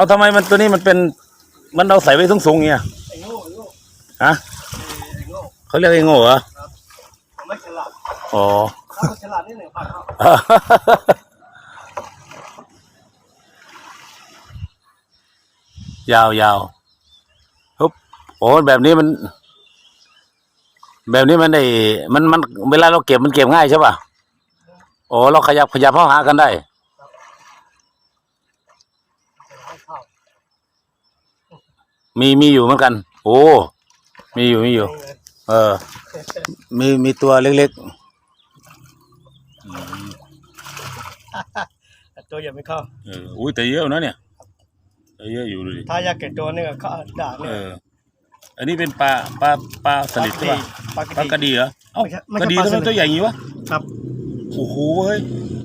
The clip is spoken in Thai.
เอาทำไมมันตัวนี้มันเป็น มันเราใส่ไว้สูงสูงๆเงี้ยไอ้โง่ไอ้โง่ฮะไอ้โง่เขาเรียกไอ้โง่เหรอผมไม่ฉลาดอ๋อถ้าคนฉลาดนี่หนึ่งพันเขายาวยาวฮึบโอ้แบบนี้มัน แบบนี้มันได้มันมันเวลาเราเก็บมันเก็บง่ายใช่ป่ะโอ้เราขยับขยับเข้าหากันได้ ให้เข้า มีมีอยู่เหมือนกัน โอ้ มีอยู่มีอยู่นี่เลยเออ มีมีตัวเล็กแต่ตัวอย่าไม่เข้าๆเอออุ้ยแต่เยอะนะเนี่ยแต่เยอะอยู่ดูดิถ้าอยากเก็บตัวนี่ก็เข้าด่าเอเนี่ยออันนี้เป็นปลาปลาปลาสลิดใช่ป่ะปลากปลากระระดีดีเหรอเอ้าไม่ใช่ไม่กใช่ระดีปลาทำไมสลิดตัวใหญ่อย่างงี้วะครับโอ้โหเฮ้ย